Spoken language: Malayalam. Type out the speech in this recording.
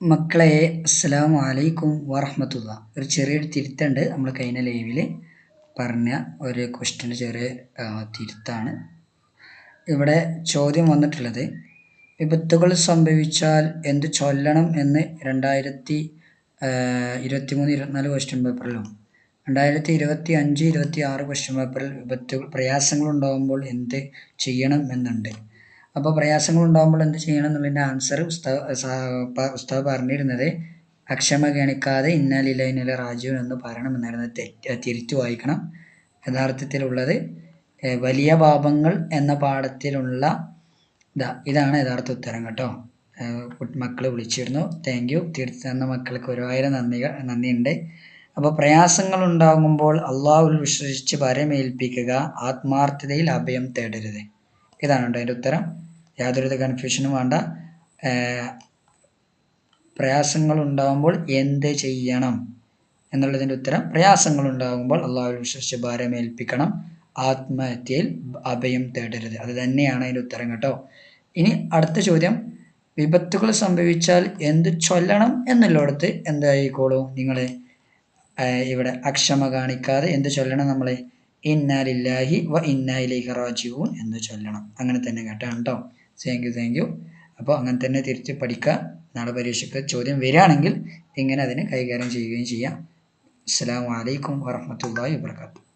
മക്കളെ അസ്സലാമു അലൈക്കും വറഹമത്തുള്ള. ഒരു ചെറിയൊരു തിരുത്തുണ്ട് നമ്മൾ കഴിഞ്ഞ ലൈവിൽ പറഞ്ഞ ഒരു ക്വസ്റ്റ്യന്റെ ചെറിയ തിരുത്താണ്. ഇവിടെ ചോദ്യം വന്നിട്ടുള്ളത് വിപത്തുകൾ സംഭവിച്ചാൽ എന്ത് ചൊല്ലണം എന്ന് രണ്ടായിരത്തി ഇരുപത്തി മൂന്ന് ഇരുപത്തിനാല് ക്വസ്റ്റ്യൻ പേപ്പറിലും രണ്ടായിരത്തി ഇരുപത്തി അഞ്ച് ഇരുപത്തി ആറ് ക്വസ്റ്റ്യൻ പേപ്പറിൽ വിപത്തുകൾ പ്രയാസങ്ങൾ ഉണ്ടാകുമ്പോൾ എന്ത് ചെയ്യണം എന്നുണ്ട്. അപ്പോൾ പ്രയാസങ്ങൾ ഉണ്ടാകുമ്പോൾ എന്ത് ചെയ്യണം എന്നുള്ളതിന്റെ ആൻസർ ഉസ്താവ് ഉസ്താവ് പറഞ്ഞിരുന്നത് അക്ഷമ ഗണിക്കാതെ ഇന്നലില്ല ഇന്നലെ റാജു എന്ന് പറയണമെന്നായിരുന്നു തെറ്റ് തിരിച്ചു വായിക്കണം. യഥാർത്ഥത്തിലുള്ളത് വലിയ പാപങ്ങൾ എന്ന പാഠത്തിലുള്ള ഇതാ ഇതാണ് യഥാർത്ഥ ഉത്തരം കേട്ടോ. മക്കൾ വിളിച്ചിരുന്നു. താങ്ക് യു തിരിച്ചു തന്ന മക്കൾക്ക് ഒരുപായിരം നന്ദികൾ നന്ദിയുണ്ട്. അപ്പോൾ പ്രയാസങ്ങൾ ഉണ്ടാകുമ്പോൾ അള്ളാഹുൽ വിശ്വസിച്ച് പരമേൽപ്പിക്കുക ആത്മാർത്ഥതയിൽ അഭയം തേടരുത്. ഇതാണ് കേട്ടോ അതിന്റെ ഉത്തരം. യാതൊരുവിധ കൺഫ്യൂഷനും വേണ്ട. പ്രയാസങ്ങൾ ഉണ്ടാകുമ്പോൾ എന്ത് ചെയ്യണം എന്നുള്ളതിന്റെ ഉത്തരം പ്രയാസങ്ങൾ ഉണ്ടാകുമ്പോൾ അള്ളാഹു വിശ്വസിച്ച് ഭാരമേൽപ്പിക്കണം. ആത്മഹത്യയിൽ അഭയം തേടരുത്. അത് തന്നെയാണ് അതിന്റെ ഉത്തരം കേട്ടോ. ഇനി അടുത്ത ചോദ്യം. വിപത്തുകൾ സംഭവിച്ചാൽ എന്ത് ചൊല്ലണം എന്നുള്ളടത്ത് എന്തായിക്കോളൂ നിങ്ങൾ ഇവിടെ അക്ഷമ കാണിക്കാതെ എന്ത് ചൊല്ലണം നമ്മൾ ഇന്നാലില്ലാഹി വ ഇന്നായിലേക്ക് റാജിഊൻ എന്ന് ചൊല്ലണം. അങ്ങനെ തന്നെ കേട്ടോ. താങ്ക് യു താങ്ക് യു അപ്പോൾ അങ്ങനെ തന്നെ തിരിച്ച് പഠിക്കുക. നാളെ പരീക്ഷയ്ക്ക് ചോദ്യം വരികയാണെങ്കിൽ ഇങ്ങനെ അതിനെ കൈകാര്യം ചെയ്യുകയും ചെയ്യാം. അസ്സാം വലൈക്കും വാഹമത്തല്ലാ വാബർക്കാത്തു